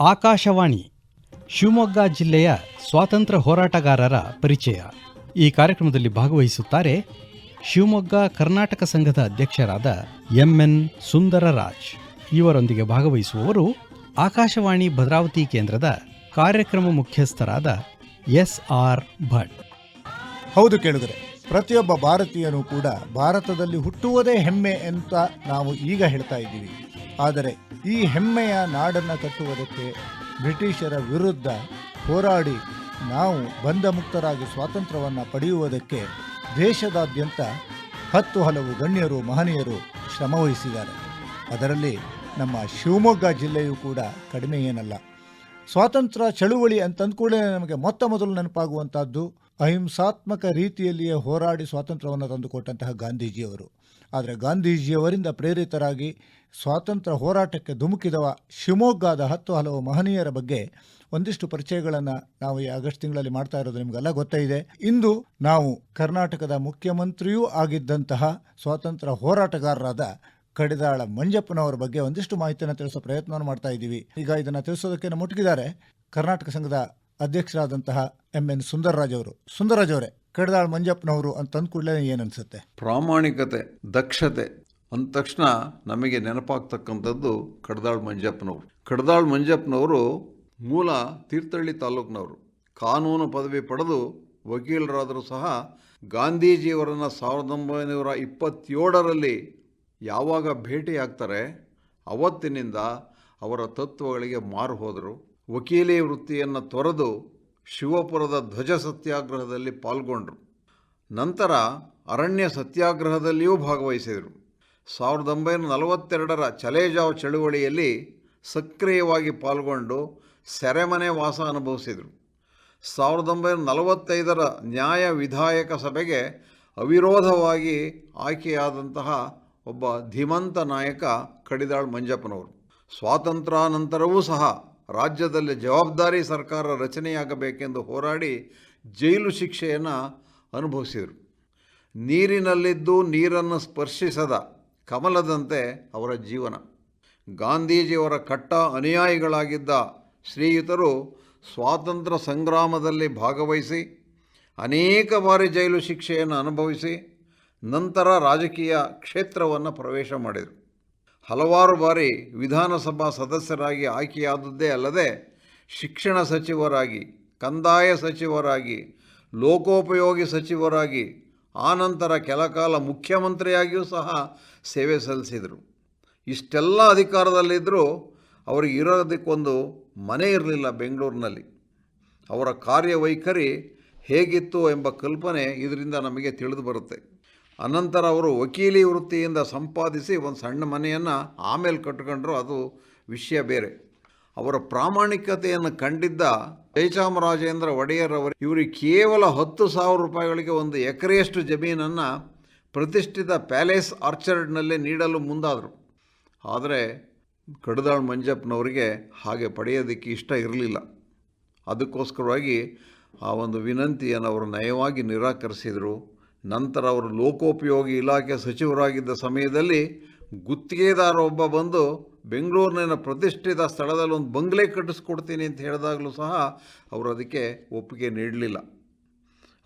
ಆಕಾಶವಾಣಿ, ಶಿವಮೊಗ್ಗ ಜಿಲ್ಲೆಯ ಸ್ವಾತಂತ್ರ್ಯ ಹೋರಾಟಗಾರರ ಪರಿಚಯ. ಈ ಕಾರ್ಯಕ್ರಮದಲ್ಲಿ ಭಾಗವಹಿಸುತ್ತಾರೆ ಶಿವಮೊಗ್ಗ ಕರ್ನಾಟಕ ಸಂಘದ ಅಧ್ಯಕ್ಷರಾದ ಎಂಎನ್ ಸುಂದರರಾಜ್. ಇವರೊಂದಿಗೆ ಭಾಗವಹಿಸುವವರು ಆಕಾಶವಾಣಿ ಭದ್ರಾವತಿ ಕೇಂದ್ರದ ಕಾರ್ಯಕ್ರಮ ಮುಖ್ಯಸ್ಥರಾದ ಎಸ್ ಆರ್ ಭಟ್. ಹೌದು ಕೇಳಿದರೆ ಪ್ರತಿಯೊಬ್ಬ ಭಾರತೀಯನೂ ಕೂಡ ಭಾರತದಲ್ಲಿ ಹುಟ್ಟುವುದೇ ಹೆಮ್ಮೆ ಅಂತ ನಾವು ಈಗ ಹೇಳ್ತಾ ಇದ್ದೀವಿ. ಆದರೆ ಈ ಹೆಮ್ಮೆಯ ನಾಡನ್ನು ಕಟ್ಟುವುದಕ್ಕೆ ಬ್ರಿಟಿಷರ ವಿರುದ್ಧ ಹೋರಾಡಿ ನಾವು ಬಂಧ ಮುಕ್ತರಾಗಿ ಸ್ವಾತಂತ್ರ್ಯವನ್ನು ಪಡೆಯುವುದಕ್ಕೆ ದೇಶದಾದ್ಯಂತ ಹತ್ತು ಹಲವು ಗಣ್ಯರು, ಮಹನೀಯರು ಶ್ರಮವಹಿಸಿದ್ದಾರೆ ಅದರಲ್ಲಿ ನಮ್ಮ ಶಿವಮೊಗ್ಗ ಜಿಲ್ಲೆಯೂ ಕೂಡ ಕಡಿಮೆ ಏನಲ್ಲ. ಸ್ವಾತಂತ್ರ್ಯ ಚಳುವಳಿ ಅಂತಂದ ಕೂಡಲೇ ನಮಗೆ ಮೊತ್ತ ಮೊದಲು ನೆನಪಾಗುವಂಥದ್ದು ಅಹಿಂಸಾತ್ಮಕ ರೀತಿಯಲ್ಲಿಯೇ ಹೋರಾಡಿ ಸ್ವಾತಂತ್ರ್ಯವನ್ನು ತಂದುಕೊಟ್ಟಂತಹ ಗಾಂಧೀಜಿಯವರು. ಆದರೆ ಗಾಂಧೀಜಿಯವರಿಂದ ಪ್ರೇರಿತರಾಗಿ ಸ್ವಾತಂತ್ರ್ಯ ಹೋರಾಟಕ್ಕೆ ಧುಮುಕಿದವ ಶಿವಮೊಗ್ಗದ ಹತ್ತು ಹಲವು ಮಹನೀಯರ ಬಗ್ಗೆ ಒಂದಿಷ್ಟು ಪರಿಚಯಗಳನ್ನು ನಾವು ಈ ಆಗಸ್ಟ್ ತಿಂಗಳಲ್ಲಿ ಮಾಡ್ತಾ ಇರೋದು ನಿಮಗೆಲ್ಲ ಗೊತ್ತೇ ಇದೆ ಇಂದು ನಾವು ಕರ್ನಾಟಕದ ಮುಖ್ಯಮಂತ್ರಿಯೂ ಆಗಿದ್ದಂತಹ ಸ್ವಾತಂತ್ರ್ಯ ಹೋರಾಟಗಾರರಾದ ಕಡಿದಾಳ ಮಂಜಪ್ಪನವರ ಬಗ್ಗೆ ಒಂದಿಷ್ಟು ಮಾಹಿತಿಯನ್ನು ತಿಳಿಸೋ ಪ್ರಯತ್ನವನ್ನು ಮಾಡ್ತಾ ಇದ್ದೀವಿ. ಈಗ ಇದನ್ನು ತಿಳಿಸೋದಕ್ಕೆ ನಮ್ಮ ಮುಟ್ಟಿದ್ದಾರೆ ಕರ್ನಾಟಕ ಸಂಘದ ಅಧ್ಯಕ್ಷರಾದಂತಹ ಎಂ ಎನ್ ಸುಂದರರಾಜ್ ಅವರು. ಸುಂದರರಾಜ್ ಅವರೇ ಕಡಿದಾಳ ಮಂಜಪ್ಪನವರು ಅಂತ ಕೂಡಲೇ ಏನು ಅನ್ಸುತ್ತೆ? ಪ್ರಾಮಾಣಿಕತೆ, ದಕ್ಷತೆ ಅಂದ ತಕ್ಷಣ ನಮಗೆ ನೆನಪಾಗ್ತಕ್ಕಂಥದ್ದು ಕಡದಾಳ್ ಮಂಜಪ್ಪನವರು. ಕಡದಾಳ್ ಮಂಜಪ್ಪನವರು ಮೂಲ ತೀರ್ಥಹಳ್ಳಿ ತಾಲೂಕಿನವರು ಕಾನೂನು ಪದವಿ ಪಡೆದು ವಕೀಲರಾದರೂ ಸಹ ಗಾಂಧೀಜಿಯವರನ್ನು ಸಾವಿರದ ಒಂಬೈನೂರ ಇಪ್ಪತ್ತೇಳರಲ್ಲಿ ಯಾವಾಗ ಭೇಟಿಯಾಗ್ತಾರೆ, ಅವತ್ತಿನಿಂದ ಅವರ ತತ್ವಗಳಿಗೆ ಮಾರು ಹೋದರು. ವಕೀಲಿ ವೃತ್ತಿಯನ್ನು ತೊರೆದು ಶಿವಪುರದ ಧ್ವಜ ಸತ್ಯಾಗ್ರಹದಲ್ಲಿ ಪಾಲ್ಗೊಂಡರು. ನಂತರ ಅರಣ್ಯ ಸತ್ಯಾಗ್ರಹದಲ್ಲಿಯೂ ಭಾಗವಹಿಸಿದರು. ಸಾವಿರದ ಒಂಬೈನೂರ ನಲವತ್ತೆರಡರ ಚಲೇಜಾವ್ ಚಳುವಳಿಯಲ್ಲಿ ಸಕ್ರಿಯವಾಗಿ ಪಾಲ್ಗೊಂಡು ಸೆರೆಮನೆ ವಾಸ ಅನುಭವಿಸಿದರು. ಸಾವಿರದ ಒಂಬೈನೂರ ನಲವತ್ತೈದರ ನ್ಯಾಯ ವಿಧಾಯಕ ಸಭೆಗೆ ಅವಿರೋಧವಾಗಿ ಆಯ್ಕೆಯಾದಂತಹ ಒಬ್ಬ ಧೀಮಂತ ನಾಯಕ ಕಡಿದಾಳ್ ಮಂಜಪ್ಪನವರು. ಸ್ವಾತಂತ್ರ್ಯಾನಂತರವೂ ಸಹ ರಾಜ್ಯದಲ್ಲಿ ಜವಾಬ್ದಾರಿ ಸರ್ಕಾರ ರಚನೆಯಾಗಬೇಕೆಂದು ಹೋರಾಡಿ ಜೈಲು ಶಿಕ್ಷೆಯನ್ನು ಅನುಭವಿಸಿದರು. ನೀರಿನಲ್ಲಿದ್ದು ನೀರನ್ನು ಸ್ಪರ್ಶಿಸದ ಕಮಲದಂತೆ ಅವರ ಜೀವನ. ಗಾಂಧೀಜಿಯವರ ಕಟ್ಟ ಅನುಯಾಯಿಗಳಾಗಿದ್ದ ಶ್ರೀಯುತರು ಸ್ವಾತಂತ್ರ್ಯ ಸಂಗ್ರಾಮದಲ್ಲಿ ಭಾಗವಹಿಸಿ, ಅನೇಕ ಬಾರಿ ಜೈಲು ಶಿಕ್ಷೆಯನ್ನು ಅನುಭವಿಸಿ, ನಂತರ ರಾಜಕೀಯ ಕ್ಷೇತ್ರವನ್ನು ಪ್ರವೇಶ ಮಾಡಿದರು. ಹಲವಾರು ಬಾರಿ ವಿಧಾನಸಭಾ ಸದಸ್ಯರಾಗಿ ಆಯ್ಕೆಯಾದದ್ದೇ ಅಲ್ಲದೆ ಶಿಕ್ಷಣ ಸಚಿವರಾಗಿ, ಕಂದಾಯ ಸಚಿವರಾಗಿ, ಲೋಕೋಪಯೋಗಿ ಸಚಿವರಾಗಿ, ಆನಂತರ ಕೆಲಕಾಲ ಮುಖ್ಯಮಂತ್ರಿಯಾಗಿಯೂ ಸಹ ಸೇವೆ ಸಲ್ಲಿಸಿದರು. ಇಷ್ಟೆಲ್ಲ ಅಧಿಕಾರದಲ್ಲಿದ್ದರೂ ಅವರಿಗೆ ಇರೋದಕ್ಕೊಂದು ಮನೆ ಇರಲಿಲ್ಲ ಬೆಂಗಳೂರಿನಲ್ಲಿ. ಅವರ ಕಾರ್ಯವೈಖರಿ ಹೇಗಿತ್ತು ಎಂಬ ಕಲ್ಪನೆ ಇದರಿಂದ ನಮಗೆ ತಿಳಿದು ಬರುತ್ತೆ. ಅನಂತರ ಅವರು ವಕೀಲಿ ವೃತ್ತಿಯಿಂದ ಸಂಪಾದಿಸಿ ಒಂದು ಸಣ್ಣ ಮನೆಯನ್ನು ಆಮೇಲೆ ಕಟ್ಕೊಂಡ್ರು, ಅದು ವಿಷಯ ಬೇರೆ. ಅವರ ಪ್ರಾಮಾಣಿಕತೆಯನ್ನು ಕಂಡಿದ್ದ ಜಯಚಾಮರಾಜೇಂದ್ರ ಒಡೆಯರ್ ಅವರು ಇವರಿಗೆ ಕೇವಲ ಹತ್ತು ಸಾವಿರ ರೂಪಾಯಿಗಳಿಗೆ ಒಂದು ಎಕರೆಯಷ್ಟು ಜಮೀನನ್ನು ಪ್ರತಿಷ್ಠಿತ ಪ್ಯಾಲೇಸ್ ಆರ್ಚರ್ಡ್ನಲ್ಲಿ ನೀಡಲು ಮುಂದಾದರು. ಆದರೆ ಕಡದಾಳ್ ಮಂಜಪ್ಪನವರಿಗೆ ಹಾಗೆ ಪಡೆಯೋದಕ್ಕೆ ಇಷ್ಟ ಇರಲಿಲ್ಲ. ಅದಕ್ಕೋಸ್ಕರವಾಗಿ ಆ ಒಂದು ವಿನಂತಿಯನ್ನು ಅವರು ನಯವಾಗಿ ನಿರಾಕರಿಸಿದರು. ನಂತರ ಅವರು ಲೋಕೋಪಯೋಗಿ ಇಲಾಖೆ ಸಚಿವರಾಗಿದ್ದ ಸಮಯದಲ್ಲಿ ಗುತ್ತಿಗೆದಾರ ಒಬ್ಬ ಬಂದು ಬೆಂಗಳೂರಿನ ಪ್ರತಿಷ್ಠಿತ ಸ್ಥಳದಲ್ಲಿ ಒಂದು ಬಂಗ್ಲೆ ಕಟ್ಟಿಸ್ಕೊಡ್ತೀನಿ ಅಂತ ಹೇಳಿದಾಗಲೂ ಸಹ ಅವರು ಅದಕ್ಕೆ ಒಪ್ಪಿಗೆ ನೀಡಲಿಲ್ಲ.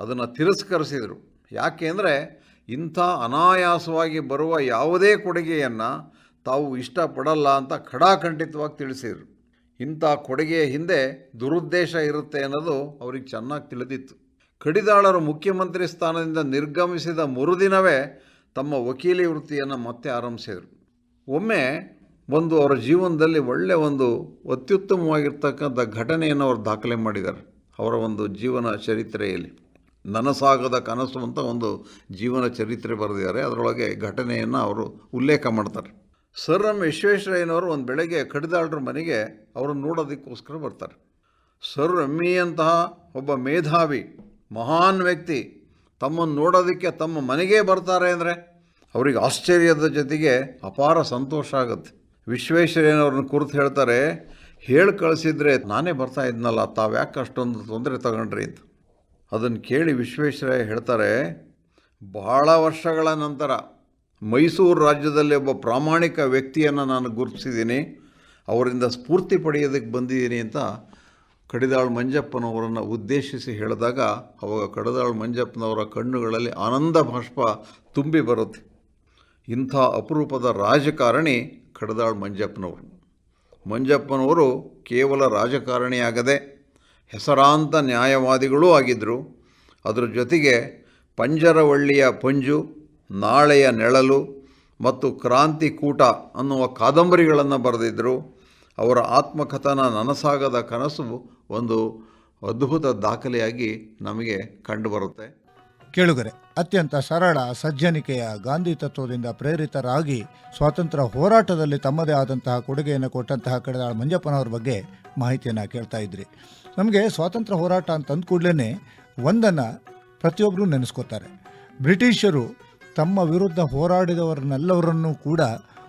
ಅದನ್ನು ತಿರಸ್ಕರಿಸಿದರು. ಯಾಕೆ ಅಂದರೆ ಇಂಥ ಅನಾಯಾಸವಾಗಿ ಬರುವ ಯಾವುದೇ ಕೊಡುಗೆಯನ್ನು ತಾವು ಇಷ್ಟಪಡಲ್ಲ ಅಂತ ಖಡಾಖಂಡಿತವಾಗಿ ತಿಳಿಸಿದರು. ಇಂಥ ಕೊಡುಗೆಯ ಹಿಂದೆ ದುರುದ್ದೇಶ ಇರುತ್ತೆ ಅನ್ನೋದು ಅವ್ರಿಗೆ ಚೆನ್ನಾಗಿ ತಿಳಿದಿತ್ತು. ಕಡಿದಾಳರು ಮುಖ್ಯಮಂತ್ರಿ ಸ್ಥಾನದಿಂದ ನಿರ್ಗಮಿಸಿದ ಮರುದಿನವೇ ತಮ್ಮ ವಕೀಲಿ ವೃತ್ತಿಯನ್ನು ಮತ್ತೆ ಆರಂಭಿಸಿದರು. ಒಮ್ಮೆ ಒಂದು ಅವರ ಜೀವನದಲ್ಲಿ ಒಳ್ಳೆಯ ಒಂದು ಅತ್ಯುತ್ತಮವಾಗಿರ್ತಕ್ಕಂಥ ಘಟನೆಯನ್ನು ಅವರು ದಾಖಲೆ ಮಾಡಿದ್ದಾರೆ. ಅವರ ಒಂದು ಜೀವನ ಚರಿತ್ರೆಯಲ್ಲಿ. ನನಸಾಗದ ಕನಸು ಅಂತ ಒಂದು ಜೀವನ ಚರಿತ್ರೆ ಬರೆದಿದ್ದಾರೆ. ಅದರೊಳಗೆ ಘಟನೆಯನ್ನು ಅವರು ಉಲ್ಲೇಖ ಮಾಡ್ತಾರೆ. ಸರ್ ಎಂ ವಿಶ್ವೇಶ್ವರಯ್ಯನವರು ಒಂದು ಬೆಳಗ್ಗೆ ಕಡಿದಾಳರ ಮನೆಗೆ ಅವರನ್ನು ನೋಡೋದಕ್ಕೋಸ್ಕರ ಬರ್ತಾರೆ. ಸರ್ ಎಮ್ಮಿಯಂತಹ ಒಬ್ಬ ಮೇಧಾವಿ ಮಹಾನ್ ವ್ಯಕ್ತಿ. ತಮ್ಮನ್ನು ನೋಡೋದಕ್ಕೆ ತಮ್ಮ ಮನೆಗೇ ಬರ್ತಾರೆ ಅಂದರೆ ಅವರಿಗೆ ಆಶ್ಚರ್ಯದ ಜೊತೆಗೆ ಅಪಾರ ಸಂತೋಷ ಆಗುತ್ತೆ. ವಿಶ್ವೇಶ್ವರಯ್ಯನವ್ರನ್ನ ಕುರಿತು ಹೇಳ್ತಾರೆ, ಹೇಳಿ ಕಳಿಸಿದರೆ ನಾನೇ ಬರ್ತಾ ಇದ್ನಲ್ಲ ತಾವ್ಯಾಕೆ ಅಷ್ಟೊಂದು ತೊಂದರೆ ತಗೊಂಡ್ರಿ ಅಂತ. ಅದನ್ನು ಕೇಳಿ ವಿಶ್ವೇಶ್ವರಯ್ಯ ಹೇಳ್ತಾರೆ, ಬಹಳ ವರ್ಷಗಳ ನಂತರ ಮೈಸೂರು ರಾಜ್ಯದಲ್ಲಿ ಒಬ್ಬ ಪ್ರಾಮಾಣಿಕ ವ್ಯಕ್ತಿಯನ್ನು ನಾನು ಗುರುತಿಸಿದ್ದೀನಿ. ಅವರಿಂದ ಸ್ಫೂರ್ತಿ ಪಡೆಯೋದಕ್ಕೆ ಬಂದಿದ್ದೀನಿ ಅಂತ ಕಡಿದಾಳ್ ಮಂಜಪ್ಪನವರನ್ನು ಉದ್ದೇಶಿಸಿ ಹೇಳಿದಾಗ ಅವಾಗ ಕಡಿದಾಳ್ ಮಂಜಪ್ಪನವರ ಕಣ್ಣುಗಳಲ್ಲಿ ಆನಂದ ಬಾಷ್ಪ ತುಂಬಿ ಬರುತ್ತೆ. ಇಂಥ ಅಪರೂಪದ ರಾಜಕಾರಣಿ ಕಡಿದಾಳ್ ಮಂಜಪ್ಪನವರು. ಮಂಜಪ್ಪನವರು ಕೇವಲ ರಾಜಕಾರಣಿಯಾಗದೆ ಹೆಸರಾಂತ ನ್ಯಾಯವಾದಿಗಳೂ ಆಗಿದ್ದರು ಅದರ ಜೊತೆಗೆ ಪಂಜರವಳ್ಳಿಯ ಪಂಜು, ನಾಳೆಯ ನೆಳಲು ಮತ್ತು ಕ್ರಾಂತಿ ಕೂಟ ಅನ್ನುವ ಕಾದಂಬರಿಗಳನ್ನು ಬರೆದಿದ್ದರು ಅವರ ಆತ್ಮಕಥನ ನನಸಾಗದ ಕನಸು ಒಂದು ಅದ್ಭುತ ದಾಖಲೆಯಾಗಿ ನಮಗೆ ಕಂಡುಬರುತ್ತೆ. ಕೇಳುಗರೆ, ಅತ್ಯಂತ ಸರಳ ಸಜ್ಜನಿಕೆಯ ಗಾಂಧಿ ತತ್ವದಿಂದ ಪ್ರೇರಿತರಾಗಿ ಸ್ವಾತಂತ್ರ್ಯ ಹೋರಾಟದಲ್ಲಿ ತಮ್ಮದೇ ಆದಂತಹ ಕೊಡುಗೆಯನ್ನು ಕೊಟ್ಟಂತಹ ಕಡೆದಾಳ ಮಂಜಪ್ಪನವ್ರ ಬಗ್ಗೆ ಮಾಹಿತಿಯನ್ನು ಕೇಳ್ತಾ ಇದ್ರಿ. ನಮಗೆ ಸ್ವಾತಂತ್ರ್ಯ ಹೋರಾಟ ಅಂತ ಅಂದ ಕೂಡಲೇ ಒಂದನ್ನು ಪ್ರತಿಯೊಬ್ಬರೂ ನೆನೆಸ್ಕೋತಾರೆ. ಬ್ರಿಟಿಷರು ತಮ್ಮ ವಿರುದ್ಧ ಹೋರಾಡಿದವರನ್ನೆಲ್ಲವರನ್ನೂ ಕೂಡ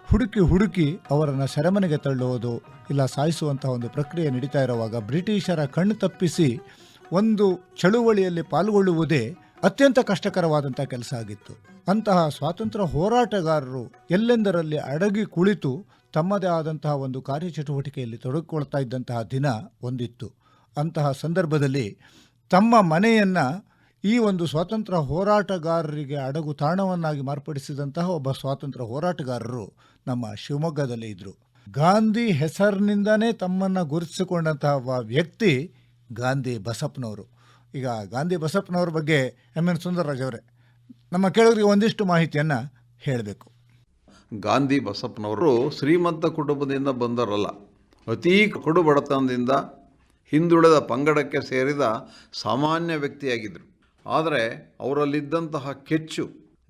ಹುಡುಕಿ ಹುಡುಕಿ ಅವರನ್ನು ಸೆರೆಮನೆಗೆ ತಳ್ಳುವುದು ಇಲ್ಲ ಸಾಯಿಸುವಂತಹ ಒಂದು ಪ್ರಕ್ರಿಯೆ ನಡೀತಾ ಇರುವಾಗ ಬ್ರಿಟಿಷರ ಕಣ್ಣು ತಪ್ಪಿಸಿ ಒಂದು ಚಳುವಳಿಯಲ್ಲಿ ಪಾಲ್ಗೊಳ್ಳುವುದೇ ಅತ್ಯಂತ ಕಷ್ಟಕರವಾದಂಥ ಕೆಲಸ ಆಗಿತ್ತು. ಅಂತಹ ಸ್ವಾತಂತ್ರ್ಯ ಹೋರಾಟಗಾರರು ಎಲ್ಲೆಂದರಲ್ಲಿ ಅಡಗಿ ಕುಳಿತು ತಮ್ಮದೇ ಆದಂತಹ ಒಂದು ಕಾರ್ಯಚಟುವಟಿಕೆಯಲ್ಲಿ ತೊಡಗಿಕೊಳ್ತಾ ಇದ್ದಂತಹ ದಿನ ಒಂದಿತ್ತು. ಅಂತಹ ಸಂದರ್ಭದಲ್ಲಿ ತಮ್ಮ ಮನೆಯನ್ನು ಈ ಒಂದು ಸ್ವಾತಂತ್ರ್ಯ ಹೋರಾಟಗಾರರಿಗೆ ಅಡಗು ತಾಣವನ್ನಾಗಿ ಮಾರ್ಪಡಿಸಿದಂತಹ ಒಬ್ಬ ಸ್ವಾತಂತ್ರ್ಯ ಹೋರಾಟಗಾರರು ನಮ್ಮ ಶಿವಮೊಗ್ಗದಲ್ಲಿ ಇದ್ದರು ಗಾಂಧಿ ಹೆಸರಿನಿಂದನೇ ತಮ್ಮನ್ನು ಗುರುತಿಸಿಕೊಂಡಂತಹ ಒಬ್ಬ ವ್ಯಕ್ತಿ ಗಾಂಧಿ ಬಸಪ್ಪನವರು. ಈಗ ಗಾಂಧಿ ಬಸಪ್ಪನವ್ರ ಬಗ್ಗೆ ಎಂ ಎನ್ ಸುಂದರರಾಜ್ ಅವರೇ, ನಮ್ಮ ಕೇಳೋರಿಗೆ ಒಂದಿಷ್ಟು ಮಾಹಿತಿಯನ್ನು ಹೇಳಬೇಕು. ಗಾಂಧಿ ಬಸಪ್ಪನವರು ಶ್ರೀಮಂತ ಕುಟುಂಬದಿಂದ ಬಂದವರಲ್ಲ. ಅತೀ ಕಡು ಬಡತನದಿಂದ ಹಿಂದುಳಿದ ಪಂಗಡಕ್ಕೆ ಸೇರಿದ ಸಾಮಾನ್ಯ ವ್ಯಕ್ತಿಯಾಗಿದ್ದರು ಆದರೆ ಅವರಲ್ಲಿದ್ದಂತಹ ಕೆಚ್ಚು,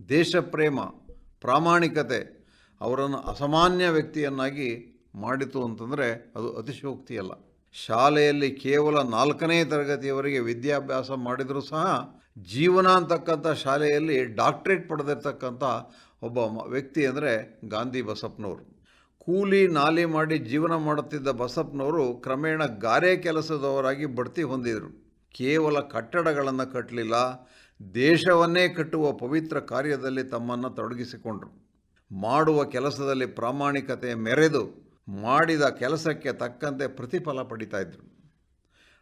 ದೇಶಪ್ರೇಮ, ಪ್ರಾಮಾಣಿಕತೆ ಅವರನ್ನು ಅಸಾಮಾನ್ಯ ವ್ಯಕ್ತಿಯನ್ನಾಗಿ ಮಾಡಿತು ಅಂತಂದರೆ ಅದು ಅತಿಶೋಕ್ತಿಯಲ್ಲ ಶಾಲೆಯಲ್ಲಿ ಕೇವಲ ನಾಲ್ಕನೇ ತರಗತಿಯವರೆಗೆ ವಿದ್ಯಾಭ್ಯಾಸ ಮಾಡಿದರೂ ಸಹ ಜೀವನ ಅಂತಕ್ಕಂಥ ಶಾಲೆಯಲ್ಲಿ ಡಾಕ್ಟ್ರೇಟ್ ಪಡೆದಿರ್ತಕ್ಕಂಥ ಒಬ್ಬ ವ್ಯಕ್ತಿ ಅಂದರೆ ಗಾಂಧಿ ಬಸಪ್ಪನವರು. ಕೂಲಿ ನಾಲಿ ಮಾಡಿ ಜೀವನ ಮಾಡುತ್ತಿದ್ದ ಬಸಪ್ಪನವರು ಕ್ರಮೇಣ ಗಾರೆ ಕೆಲಸದವರಾಗಿ ಬಡ್ತಿ ಹೊಂದಿದರು. ಕೇವಲ ಕಟ್ಟಡಗಳನ್ನು ಕಟ್ಟಲಿಲ್ಲ ದೇಶವನ್ನೇ ಕಟ್ಟುವ ಪವಿತ್ರ ಕಾರ್ಯದಲ್ಲಿ ತಮ್ಮನ್ನು ತೊಡಗಿಸಿಕೊಂಡರು. ಮಾಡುವ ಕೆಲಸದಲ್ಲಿ ಪ್ರಾಮಾಣಿಕತೆ ಮೆರೆದು ಮಾಡಿದ ಕೆಲಸಕ್ಕೆ ತಕ್ಕಂತೆ ಪ್ರತಿಫಲ ಪಡಿತಾ ಇದ್ದರು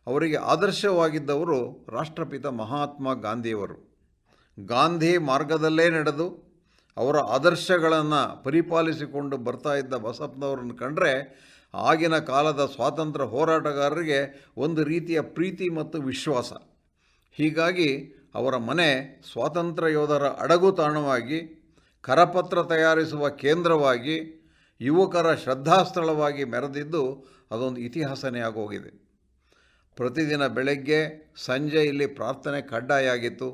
ಅವರಿಗೆ ಆದರ್ಶವಾಗಿದ್ದವರು ರಾಷ್ಟ್ರಪಿತ ಮಹಾತ್ಮ ಗಾಂಧಿಯವರು. ಗಾಂಧಿ ಮಾರ್ಗದಲ್ಲೇ ನಡೆದು ಅವರ ಆದರ್ಶಗಳನ್ನು ಪರಿಪಾಲಿಸಿಕೊಂಡು ಬರ್ತಾ ಇದ್ದ ಬಸಪ್ಪನವ್ರನ್ನ ಕಂಡರೆ ಆಗಿನ ಕಾಲದ ಸ್ವಾತಂತ್ರ್ಯ ಹೋರಾಟಗಾರರಿಗೆ ಒಂದು ರೀತಿಯ ಪ್ರೀತಿ ಮತ್ತು ವಿಶ್ವಾಸ. ಹೀಗಾಗಿ ಅವರ ಮನೆ ಸ್ವಾತಂತ್ರ್ಯ ಯೋಧರ ಅಡಗು ತಾಣವಾಗಿ ಕರಪತ್ರ ತಯಾರಿಸುವ ಕೇಂದ್ರವಾಗಿ ಯುವಕರ ಶ್ರದ್ಧಾಸ್ಥಳವಾಗಿ ಮೆರೆದಿದ್ದು ಅದೊಂದು ಇತಿಹಾಸನೇ ಆಗೋಗಿದೆ. ಪ್ರತಿದಿನ ಬೆಳಗ್ಗೆ, ಸಂಜೆ ಇಲ್ಲಿ ಪ್ರಾರ್ಥನೆ ಕಡ್ಡಾಯ ಆಗಿತ್ತು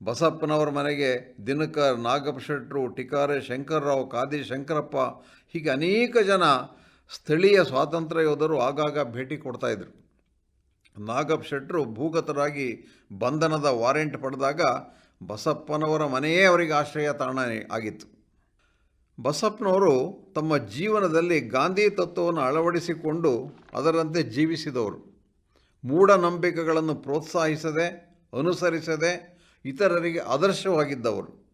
ಬಸಪ್ಪನವರ ಮನೆಗೆ ದಿನಕರ್ ನಾಗಪ್ಪ ಶೆಟ್ಟರು ಟಿಕಾರೆ, ಶಂಕರರಾವ್, ಕಾದಿ ಶಂಕರಪ್ಪ ಹೀಗೆ ಅನೇಕ ಜನ ಸ್ಥಳೀಯ ಸ್ವಾತಂತ್ರ್ಯ ಯೋಧರು ಆಗಾಗ ಭೇಟಿ ಕೊಡ್ತಾಯಿದ್ರು ನಾಗಪ್ಪ ಶೆಟ್ಟರು ಭೂಗತರಾಗಿ ಬಂಧನದ ವಾರೆಂಟ್ ಪಡೆದಾಗ ಬಸಪ್ಪನವರ ಮನೆಯೇ ಅವರಿಗೆ ಆಶ್ರಯ ತಾಣ ಆಗಿತ್ತು. ಬಸಪ್ಪನವರು ತಮ್ಮ ಜೀವನದಲ್ಲಿ ಗಾಂಧಿ ತತ್ವವನ್ನು ಅಳವಡಿಸಿಕೊಂಡು ಅದರಂತೆ ಜೀವಿಸಿದವರು. ಮೂಢನಂಬಿಕೆಗಳನ್ನು ಪ್ರೋತ್ಸಾಹಿಸದೆ, ಅನುಸರಿಸದೆ ಇತರರಿಗೆ ಆದರ್ಶವಾಗಿದ್ದವರು.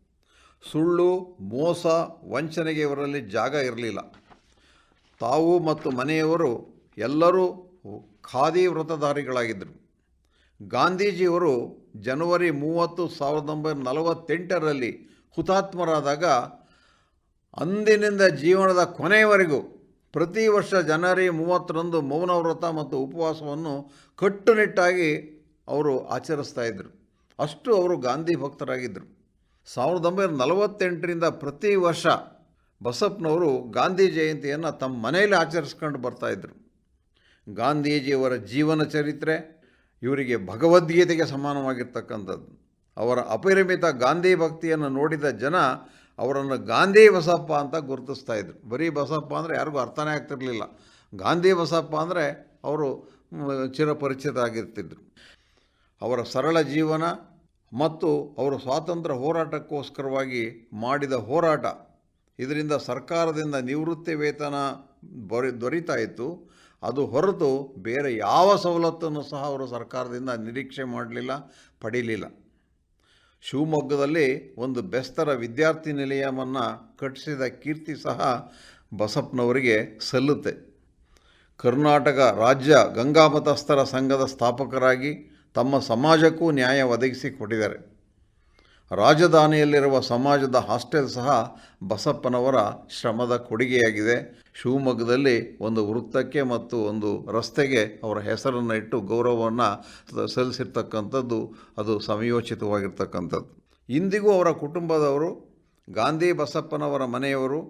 ಸುಳ್ಳು, ಮೋಸ, ವಂಚನೆಗೆ ಇವರಲ್ಲಿ ಜಾಗ ಇರಲಿಲ್ಲ. ತಾವು ಮತ್ತು ಮನೆಯವರು ಎಲ್ಲರೂ ಖಾದಿ ವ್ರತಧಾರಿಗಳಾಗಿದ್ದರು. ಗಾಂಧೀಜಿಯವರು ಜನವರಿ ಮೂವತ್ತು ಸಾವಿರದ ಒಂಬೈನೂರ ನಲವತ್ತೆಂಟರಲ್ಲಿ ಹುತಾತ್ಮರಾದಾಗ ಅಂದಿನಿಂದ ಜೀವನದ ಕೊನೆಯವರೆಗೂ ಪ್ರತಿ ವರ್ಷ ಜನವರಿ ಮೂವತ್ತರಂದು ಮೌನ ವ್ರತ ಮತ್ತು ಉಪವಾಸವನ್ನು ಕಟ್ಟುನಿಟ್ಟಾಗಿ ಅವರು ಆಚರಿಸ್ತಾ ಇದ್ದರು. ಅಷ್ಟು ಅವರು ಗಾಂಧಿ ಭಕ್ತರಾಗಿದ್ದರು. ಸಾವಿರದ ಒಂಬೈನೂರ ನಲವತ್ತೆಂಟರಿಂದ ಪ್ರತಿ ವರ್ಷ ಬಸಪ್ಪನವರು ಗಾಂಧಿ ಜಯಂತಿಯನ್ನು ತಮ್ಮ ಮನೆಯಲ್ಲಿ ಆಚರಿಸ್ಕೊಂಡು ಬರ್ತಾಯಿದ್ರು ಗಾಂಧೀಜಿಯವರ ಜೀವನ ಚರಿತ್ರೆ ಇವರಿಗೆ ಭಗವದ್ಗೀತೆಗೆ ಸಮಾನವಾಗಿರ್ತಕ್ಕಂಥದ್ದು. ಅವರ ಅಪರಿಮಿತ ಗಾಂಧಿ ಭಕ್ತಿಯನ್ನು ನೋಡಿದ ಜನ ಅವರನ್ನು ಗಾಂಧಿ ಬಸಪ್ಪ ಅಂತ ಗುರುತಿಸ್ತಾ ಇದ್ರು. ಬರೀ ಬಸಪ್ಪ ಅಂದರೆ ಯಾರಿಗೂ ಅರ್ಥನೇ ಆಗ್ತಿರಲಿಲ್ಲ. ಗಾಂಧಿ ಬಸಪ್ಪ ಅಂದರೆ ಅವರು ಚಿರಪರಿಚಿತ ಆಗಿರ್ತಿದ್ರು. ಅವರ ಸರಳ ಜೀವನ ಮತ್ತು ಅವರು ಸ್ವಾತಂತ್ರ್ಯ ಹೋರಾಟಕ್ಕೋಸ್ಕರವಾಗಿ ಮಾಡಿದ ಹೋರಾಟ. ಇದರಿಂದ ಸರ್ಕಾರದಿಂದ ನಿವೃತ್ತಿ ವೇತನ ಬರಿ, ದೊರೀತಾ ಇತ್ತು. ಅದು ಹೊರತು ಬೇರೆ ಯಾವ ಸವಲತ್ತನ್ನು ಸಹ ಅವರು ಸರ್ಕಾರದಿಂದ ನಿರೀಕ್ಷೆ ಮಾಡಲಿಲ್ಲ, ಪಡೀಲಿಲ್ಲ. ಶಿವಮೊಗ್ಗದಲ್ಲಿ ಒಂದು ಬೆಸ್ತರ ವಿದ್ಯಾರ್ಥಿ ನಿಲಯವನ್ನು ಕಟ್ಟಿಸಿದ ಕೀರ್ತಿ ಸಹ ಬಸಪ್ಪನವರಿಗೆ ಸಲ್ಲುತ್ತೆ. ಕರ್ನಾಟಕ ರಾಜ್ಯ ಗಂಗಾಮತಸ್ಥರ ಸಂಘದ ಸ್ಥಾಪಕರಾಗಿ ತಮ್ಮ ಸಮಾಜಕ್ಕೂ ನ್ಯಾಯ ಒದಗಿಸಿಕೊಟ್ಟಿದ್ದಾರೆ ರಾಜಧಾನಿಯಲ್ಲಿರುವ ಸಮಾಜದ ಹಾಸ್ಟೆಲ್ ಸಹ ಬಸಪ್ಪನವರ ಶ್ರಮದ ಕೊಡುಗೆಯಾಗಿದೆ. ಶಿವಮೊಗ್ಗದಲ್ಲಿ ಒಂದು ವೃತ್ತಕ್ಕೆ ಮತ್ತು ಒಂದು ರಸ್ತೆಗೆ ಅವರ ಹೆಸರನ್ನು ಇಟ್ಟು ಗೌರವವನ್ನು ಸಲ್ಲಿಸಿರ್ತಕ್ಕಂಥದ್ದು ಅದು ಸಮಯೋಚಿತವಾಗಿರ್ತಕ್ಕಂಥದ್ದು. ಇಂದಿಗೂ ಅವರ ಕುಟುಂಬದವರು ಗಾಂಧಿ ಬಸಪ್ಪನವರ ಮನೆಯವರು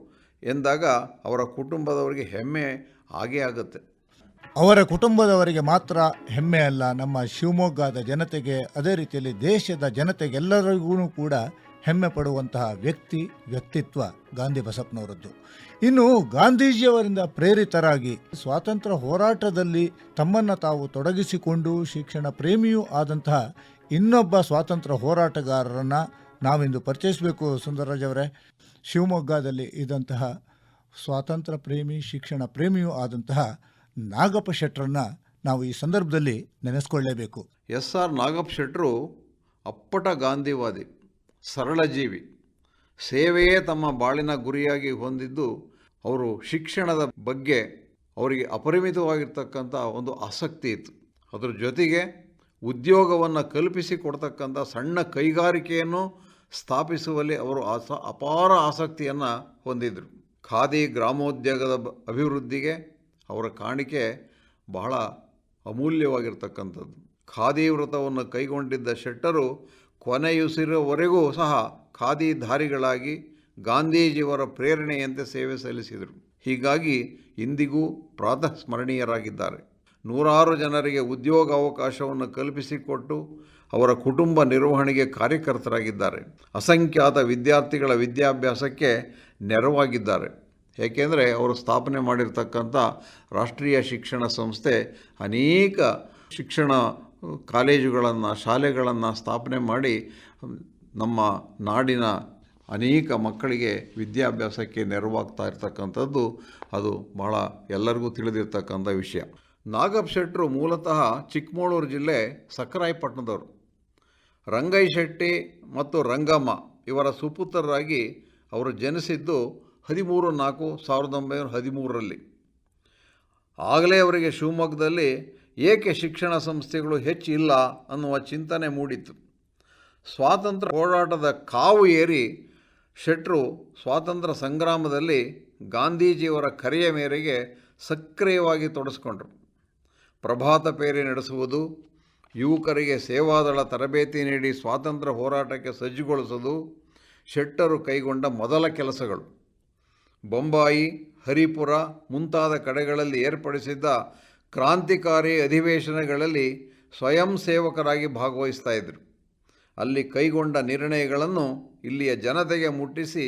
ಎಂದಾಗ ಅವರ ಕುಟುಂಬದವರಿಗೆ ಹೆಮ್ಮೆ ಆಗೇ ಆಗುತ್ತೆ. ಅವರ ಕುಟುಂಬದವರಿಗೆ ಮಾತ್ರ ಹೆಮ್ಮೆ ಅಲ್ಲ, ನಮ್ಮ ಶಿವಮೊಗ್ಗದ ಜನತೆಗೆ, ಅದೇ ರೀತಿಯಲ್ಲಿ ದೇಶದ ಜನತೆಗೆಲ್ಲರಿಗೂ ಕೂಡ ಹೆಮ್ಮೆ ಪಡುವಂತಹ ವ್ಯಕ್ತಿ, ವ್ಯಕ್ತಿತ್ವ ಗಾಂಧಿ ಬಸಪ್ಪನವರದ್ದು. ಇನ್ನು ಗಾಂಧೀಜಿಯವರಿಂದ ಪ್ರೇರಿತರಾಗಿ ಸ್ವಾತಂತ್ರ್ಯ ಹೋರಾಟದಲ್ಲಿ ತಮ್ಮನ್ನು ತಾವು ತೊಡಗಿಸಿಕೊಂಡು ಶಿಕ್ಷಣ ಪ್ರೇಮಿಯೂ ಆದಂತಹ ಇನ್ನೊಬ್ಬ ಸ್ವಾತಂತ್ರ್ಯ ಹೋರಾಟಗಾರರನ್ನು ನಾವಿಂದು ಪರಿಚಯಿಸಬೇಕು ಸುಂದರರಾಜ್ ಅವರೇ. ಶಿವಮೊಗ್ಗದಲ್ಲಿ ಇದ್ದಂತಹ ಸ್ವಾತಂತ್ರ್ಯ ಪ್ರೇಮಿ, ಶಿಕ್ಷಣ ಪ್ರೇಮಿಯೂ ಆದಂತಹ ನಾಗಪ್ಪ ಶೆಟ್ಟರನ್ನ ನಾವು ಈ ಸಂದರ್ಭದಲ್ಲಿ ನೆನೆಸ್ಕೊಳ್ಳೇಬೇಕು. ಎಸ್ ಆರ್ ನಾಗಪ್ಪ ಶೆಟ್ಟರು ಅಪ್ಪಟ ಗಾಂಧಿವಾದಿ. ಸರಳ ಜೀವಿ. ಸೇವೆಯೇ ತಮ್ಮ ಬಾಳಿನ ಗುರಿಯಾಗಿ ಹೊಂದಿದ್ದು, ಅವರು ಶಿಕ್ಷಣದ ಬಗ್ಗೆ ಅವರಿಗೆ ಅಪರಿಮಿತವಾಗಿರ್ತಕ್ಕಂಥ ಒಂದು ಆಸಕ್ತಿ ಇತ್ತು. ಅದರ ಜೊತೆಗೆ ಉದ್ಯೋಗವನ್ನು ಕಲ್ಪಿಸಿ ಕೊಡ್ತಕ್ಕಂಥ ಸಣ್ಣ ಕೈಗಾರಿಕೆಯನ್ನು ಸ್ಥಾಪಿಸುವಲ್ಲಿ ಅವರು ಆಸ, ಅಪಾರ ಆಸಕ್ತಿಯನ್ನು ಹೊಂದಿದ್ದರು ಖಾದಿ ಗ್ರಾಮೋದ್ಯೋಗದ ಅಭಿವೃದ್ಧಿಗೆ ಅವರ ಕಾಣಿಕೆ ಬಹಳ ಅಮೂಲ್ಯವಾಗಿರ್ತಕ್ಕಂಥದ್ದು. ಖಾದಿ ವ್ರತವನ್ನು ಕೈಗೊಂಡಿದ್ದ ಶೆಟ್ಟರು ಕೊನೆಯುಸಿರುವವರೆಗೂ ಸಹ ಖಾದಿ ಧಾರಿಗಳಾಗಿ ಗಾಂಧೀಜಿಯವರ ಪ್ರೇರಣೆಯಂತೆ ಸೇವೆ ಸಲ್ಲಿಸಿದರು. ಹೀಗಾಗಿ ಇಂದಿಗೂ ಪ್ರಾತಃ ಸ್ಮರಣೀಯರಾಗಿದ್ದಾರೆ ನೂರಾರು ಜನರಿಗೆ ಉದ್ಯೋಗ ಅವಕಾಶವನ್ನು ಕಲ್ಪಿಸಿಕೊಟ್ಟು ಅವರ ಕುಟುಂಬ ನಿರ್ವಹಣೆಗೆ ಕಾರ್ಯಕರ್ತರಾಗಿದ್ದಾರೆ. ಅಸಂಖ್ಯಾತ ವಿದ್ಯಾರ್ಥಿಗಳ ವಿದ್ಯಾಭ್ಯಾಸಕ್ಕೆ ನೆರವಾಗಿದ್ದಾರೆ. ಏಕೆಂದರೆ ಅವರು ಸ್ಥಾಪನೆ ಮಾಡಿರ್ತಕ್ಕಂಥ ರಾಷ್ಟ್ರೀಯ ಶಿಕ್ಷಣ ಸಂಸ್ಥೆ ಅನೇಕ ಶಿಕ್ಷಣ ಕಾಲೇಜುಗಳನ್ನು, ಶಾಲೆಗಳನ್ನು ಸ್ಥಾಪನೆ ಮಾಡಿ ನಮ್ಮ ನಾಡಿನ ಅನೇಕ ಮಕ್ಕಳಿಗೆ ವಿದ್ಯಾಭ್ಯಾಸಕ್ಕೆ ನೆರವಾಗ್ತಾ ಇರ್ತಕ್ಕಂಥದ್ದು ಅದು ಬಹಳ ಎಲ್ಲರಿಗೂ ತಿಳಿದಿರ್ತಕ್ಕಂಥ ವಿಷಯ. ನಾಗಪ್ಪ ಶೆಟ್ಟರು ಮೂಲತಃ ಚಿಕ್ಕಮಗಳೂರು ಜಿಲ್ಲೆ ಸಕ್ಕರಾಯಪಟ್ಟಣದವರು ರಂಗಯ್ಯ ಶೆಟ್ಟಿ ಮತ್ತು ರಂಗಮ್ಮ ಇವರ ಸುಪುತ್ರರಾಗಿ ಅವರು ಜನಿಸಿದ್ದು ಹದಿಮೂರು ನಾಲ್ಕು ಸಾವಿರದ ಒಂಬೈನೂರ ಹದಿಮೂರರಲ್ಲಿ. ಆಗಲೇ ಅವರಿಗೆ ಶಿವಮೊಗ್ಗದಲ್ಲಿ ಏಕೆ ಶಿಕ್ಷಣ ಸಂಸ್ಥೆಗಳು ಹೆಚ್ಚಿಲ್ಲ ಅನ್ನುವ ಚಿಂತನೆ ಮೂಡಿತು ಸ್ವಾತಂತ್ರ್ಯ ಹೋರಾಟದ ಕಾವು ಏರಿ ಶೆಟ್ರು ಸ್ವಾತಂತ್ರ್ಯ ಸಂಗ್ರಾಮದಲ್ಲಿ ಗಾಂಧೀಜಿಯವರ ಕರೆಯ ಮೇರೆಗೆ ಸಕ್ರಿಯವಾಗಿ ತೊಡಸ್ಕೊಂಡ್ರು. ಪ್ರಭಾತ ಪೇರಿ ನಡೆಸುವುದು, ಯುವಕರಿಗೆ ಸೇವಾದಳ ತರಬೇತಿ ನೀಡಿ ಸ್ವಾತಂತ್ರ್ಯ ಹೋರಾಟಕ್ಕೆ ಸಜ್ಜುಗೊಳಿಸೋದು ಶೆಟ್ಟರು ಕೈಗೊಂಡ ಮೊದಲ ಕೆಲಸಗಳು. ಬೊಂಬಾಯಿ, ಹರಿಪುರ ಮುಂತಾದ ಕಡೆಗಳಲ್ಲಿ ಏರ್ಪಡಿಸಿದ್ದ ಕ್ರಾಂತಿಕಾರಿ ಅಧಿವೇಶನಗಳಲ್ಲಿ ಸ್ವಯಂ ಸೇವಕರಾಗಿ ಭಾಗವಹಿಸ್ತಾ ಇದ್ದರು ಅಲ್ಲಿ ಕೈಗೊಂಡ ನಿರ್ಣಯಗಳನ್ನು ಇಲ್ಲಿಯ ಜನತೆಗೆ ಮುಟ್ಟಿಸಿ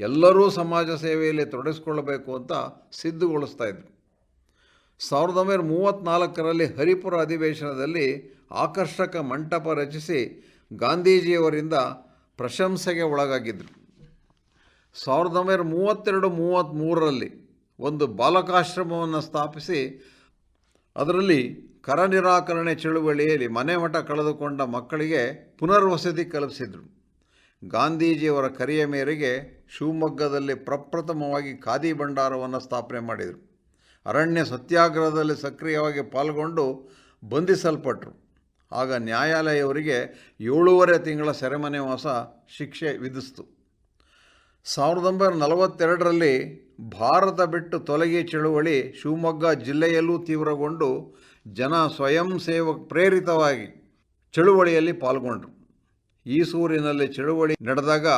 ಎಲ್ಲರೂ ಸಮಾಜ ಸೇವೆಯಲ್ಲಿ ತೊಡಗಿಸ್ಕೊಳ್ಬೇಕು ಅಂತ ಸಿದ್ಧಗೊಳಿಸ್ತಾ ಇದ್ದರು ಸಾವಿರದ ಒಂಬೈನೂರ ಮೂವತ್ತ್ನಾಲ್ಕರಲ್ಲಿ ಹರಿಪುರ ಅಧಿವೇಶನದಲ್ಲಿ ಆಕರ್ಷಕ ಮಂಟಪ ರಚಿಸಿ ಗಾಂಧೀಜಿಯವರಿಂದ ಪ್ರಶಂಸೆಗೆ ಒಳಗಾಗಿದ್ದರು ಸಾವಿರದ ಒಂಬೈನೂರ ಮೂವತ್ತೆರಡು ಮೂವತ್ತ್ಮೂರರಲ್ಲಿ ಒಂದು ಬಾಲಕಾಶ್ರಮವನ್ನು ಸ್ಥಾಪಿಸಿ ಅದರಲ್ಲಿ ಕರ ನಿರಾಕರಣೆ ಚಳುವಳಿಯಲ್ಲಿ ಮನೆ ಮಠ ಕಳೆದುಕೊಂಡ ಮಕ್ಕಳಿಗೆ ಪುನರ್ವಸತಿ ಕಲ್ಪಿಸಿದರು. ಗಾಂಧೀಜಿಯವರ ಕರೆಯ ಮೇರೆಗೆ ಶಿವಮೊಗ್ಗದಲ್ಲಿ ಪ್ರಪ್ರಥಮವಾಗಿ ಖಾದಿ ಭಂಡಾರವನ್ನು ಸ್ಥಾಪನೆ ಮಾಡಿದರು. ಅರಣ್ಯ ಸತ್ಯಾಗ್ರಹದಲ್ಲಿ ಸಕ್ರಿಯವಾಗಿ ಪಾಲ್ಗೊಂಡು ಬಂಧಿಸಲ್ಪಟ್ಟರು ಆಗ ನ್ಯಾಯಾಲಯವರಿಗೆ ಏಳೂವರೆ ತಿಂಗಳ ಸೆರೆಮನೆ ವಾಸ ಶಿಕ್ಷೆ ವಿಧಿಸಿತು. ಸಾವಿರದ ಒಂಬೈನೂರ ನಲವತ್ತೆರಡರಲ್ಲಿ ಭಾರತ ಬಿಟ್ಟು ತೊಲಗಿ ಚಳುವಳಿ ಶಿವಮೊಗ್ಗ ಜಿಲ್ಲೆಯಲ್ಲೂ ತೀವ್ರಗೊಂಡು ಜನ ಸ್ವಯಂ ಸೇವ ಪ್ರೇರಿತವಾಗಿ ಚಳುವಳಿಯಲ್ಲಿ ಪಾಲ್ಗೊಂಡರು. ಈಸೂರಿನಲ್ಲಿ ಚಳುವಳಿ ನಡೆದಾಗ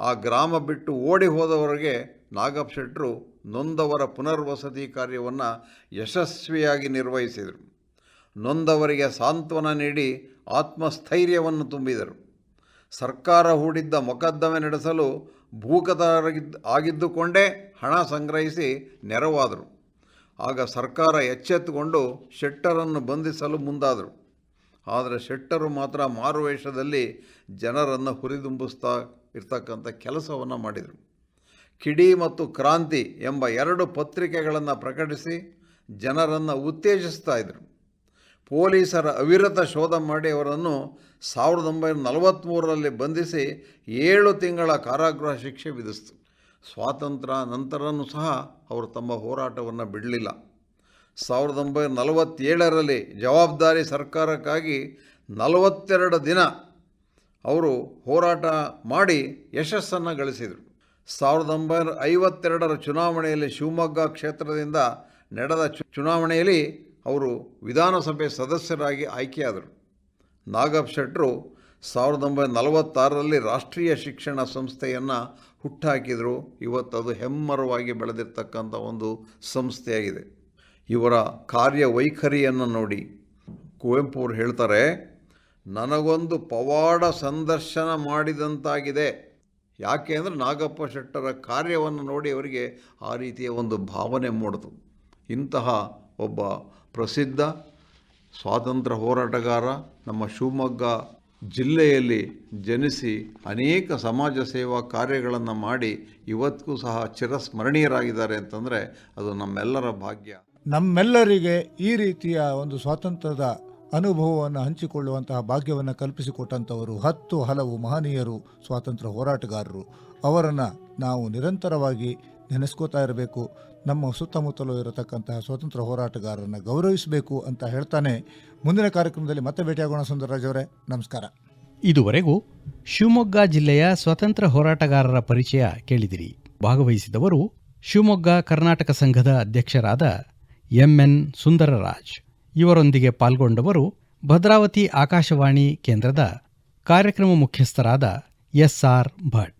ಆ ಗ್ರಾಮ ಬಿಟ್ಟು ಓಡಿ ಹೋದವರಿಗೆ ನಾಗಪ್ಪ ಶೆಟ್ಟರು ನೊಂದವರ ಪುನರ್ವಸತಿ ಕಾರ್ಯವನ್ನು ಯಶಸ್ವಿಯಾಗಿ ನಿರ್ವಹಿಸಿದರು. ನೊಂದವರಿಗೆ ಸಾಂತ್ವನ ನೀಡಿ ಆತ್ಮಸ್ಥೈರ್ಯವನ್ನು ತುಂಬಿದರು. ಸರ್ಕಾರ ಹೂಡಿದ್ದ ಮೊಕದ್ದಮೆ ನಡೆಸಲು ಭೂಕತರಾಗಿದ್ದ ಆಗಿದ್ದುಕೊಂಡೇ ಹಣ ಸಂಗ್ರಹಿಸಿ ನೆರವಾದರು. ಆಗ ಸರ್ಕಾರ ಎಚ್ಚೆತ್ತುಕೊಂಡು ಶೆಟ್ಟರನ್ನು ಬಂಧಿಸಲು ಮುಂದಾದರು. ಆದರೆ ಶೆಟ್ಟರು ಮಾತ್ರ ಮಾರುವೇಷದಲ್ಲಿ ಜನರನ್ನು ಹುರಿದುಂಬಿಸ್ತಾ ಇರ್ತಕ್ಕಂಥ ಕೆಲಸವನ್ನು ಮಾಡಿದರು. ಕಿಡಿ ಮತ್ತು ಕ್ರಾಂತಿ ಎಂಬ ಎರಡು ಪತ್ರಿಕೆಗಳನ್ನು ಪ್ರಕಟಿಸಿ ಜನರನ್ನು ಉತ್ತೇಜಿಸ್ತಾ ಇದ್ದರು. ಪೊಲೀಸರ ಅವಿರತ ಶೋಧ ಮಾಡಿ ಅವರನ್ನು ಸಾವಿರದ ಒಂಬೈನೂರ ನಲವತ್ತ್ಮೂರರಲ್ಲಿ ಬಂಧಿಸಿ ಏಳು ತಿಂಗಳ ಕಾರಾಗೃಹ ಶಿಕ್ಷೆ ವಿಧಿಸಿತು. ಸ್ವಾತಂತ್ರ್ಯ ನಂತರನೂ ಸಹ ಅವರು ತಮ್ಮ ಹೋರಾಟವನ್ನು ಬಿಡಲಿಲ್ಲ. ಸಾವಿರದ ಒಂಬೈನೂರ ನಲವತ್ತೇಳರಲ್ಲಿ ಜವಾಬ್ದಾರಿ ಸರ್ಕಾರಕ್ಕಾಗಿ ನಲವತ್ತೆರಡು ದಿನ ಅವರು ಹೋರಾಟ ಮಾಡಿ ಯಶಸ್ಸನ್ನು ಗಳಿಸಿದರು. ಸಾವಿರದ ಒಂಬೈನೂರ ಐವತ್ತೆರಡರ ಚುನಾವಣೆಯಲ್ಲಿ ಶಿವಮೊಗ್ಗ ಕ್ಷೇತ್ರದಿಂದ ನಡೆದ ಚುನಾವಣೆಯಲ್ಲಿ ಅವರು ವಿಧಾನಸಭೆ ಸದಸ್ಯರಾಗಿ ಆಯ್ಕೆಯಾದರು. ನಾಗಪ್ಪ ಶೆಟ್ಟರು ಸಾವಿರದ ಒಂಬೈನೂರ ನಲವತ್ತಾರರಲ್ಲಿ ರಾಷ್ಟ್ರೀಯ ಶಿಕ್ಷಣ ಸಂಸ್ಥೆಯನ್ನು ಹುಟ್ಟಾಕಿದರು. ಅದು ಹೆಮ್ಮರವಾಗಿ ಬೆಳೆದಿರ್ತಕ್ಕಂಥ ಒಂದು ಸಂಸ್ಥೆಯಾಗಿದೆ. ಇವರ ಕಾರ್ಯವೈಖರಿಯನ್ನು ನೋಡಿ ಕುವೆಂಪು ಅವರು ಹೇಳ್ತಾರೆ, ನನಗೊಂದು ಪವಾಡ ಸಂದರ್ಶನ ಮಾಡಿದಂತಾಗಿದೆ. ಯಾಕೆ ಅಂದರೆ ನಾಗಪ್ಪ ಶೆಟ್ಟರ ಕಾರ್ಯವನ್ನು ನೋಡಿ ಅವರಿಗೆ ಆ ರೀತಿಯ ಒಂದು ಭಾವನೆ ಮೂಡಿತು. ಇಂತಹ ಒಬ್ಬ ಪ್ರಸಿದ್ಧ ಸ್ವಾತಂತ್ರ್ಯ ಹೋರಾಟಗಾರ ನಮ್ಮ ಶಿವಮೊಗ್ಗ ಜಿಲ್ಲೆಯಲ್ಲಿ ಜನಿಸಿ ಅನೇಕ ಸಮಾಜ ಸೇವಾ ಕಾರ್ಯಗಳನ್ನು ಮಾಡಿ ಇವತ್ತಿಗೂ ಸಹ ಚಿರಸ್ಮರಣೀಯರಾಗಿದ್ದಾರೆ ಅಂತಂದರೆ ಅದು ನಮ್ಮೆಲ್ಲರ ಭಾಗ್ಯ. ನಮ್ಮೆಲ್ಲರಿಗೆ ಈ ರೀತಿಯ ಒಂದು ಸ್ವಾತಂತ್ರ್ಯದ ಅನುಭವವನ್ನು ಹಂಚಿಕೊಳ್ಳುವಂತಹ ಭಾಗ್ಯವನ್ನು ಕಲ್ಪಿಸಿಕೊಟ್ಟಂಥವರು ಹತ್ತು ಹಲವು ಮಹನೀಯರು, ಸ್ವಾತಂತ್ರ್ಯ ಹೋರಾಟಗಾರರು. ಅವರನ್ನು ನಾವು ನಿರಂತರವಾಗಿ ನೆನೆಸ್ಕೋತಾ ಇರಬೇಕು. ನಮ್ಮ ಸುತ್ತಮುತ್ತಲೂ ಇರತಕ್ಕಂತಹ ಸ್ವತಂತ್ರ ಹೋರಾಟಗಾರರನ್ನು ಗೌರವಿಸಬೇಕು ಅಂತ ಹೇಳ್ತಾನೆ. ಮುಂದಿನ ಕಾರ್ಯಕ್ರಮದಲ್ಲಿ ಮತ್ತೆ ಭೇಟಿಯಾಗೋಣ, ಸುಂದರರಾಜ್ ಅವರೇ. ನಮಸ್ಕಾರ. ಇದುವರೆಗೂ ಶಿವಮೊಗ್ಗ ಜಿಲ್ಲೆಯ ಸ್ವತಂತ್ರ ಹೋರಾಟಗಾರರ ಪರಿಚಯ ಕೇಳಿದಿರಿ. ಭಾಗವಹಿಸಿದವರು ಶಿವಮೊಗ್ಗ ಕರ್ನಾಟಕ ಸಂಘದ ಅಧ್ಯಕ್ಷರಾದ ಎಂಎನ್ ಸುಂದರರಾಜ್. ಇವರೊಂದಿಗೆ ಪಾಲ್ಗೊಂಡವರು ಭದ್ರಾವತಿ ಆಕಾಶವಾಣಿ ಕೇಂದ್ರದ ಕಾರ್ಯಕ್ರಮ ಮುಖ್ಯಸ್ಥರಾದ ಎಸ್ಆರ್ ಭಟ್.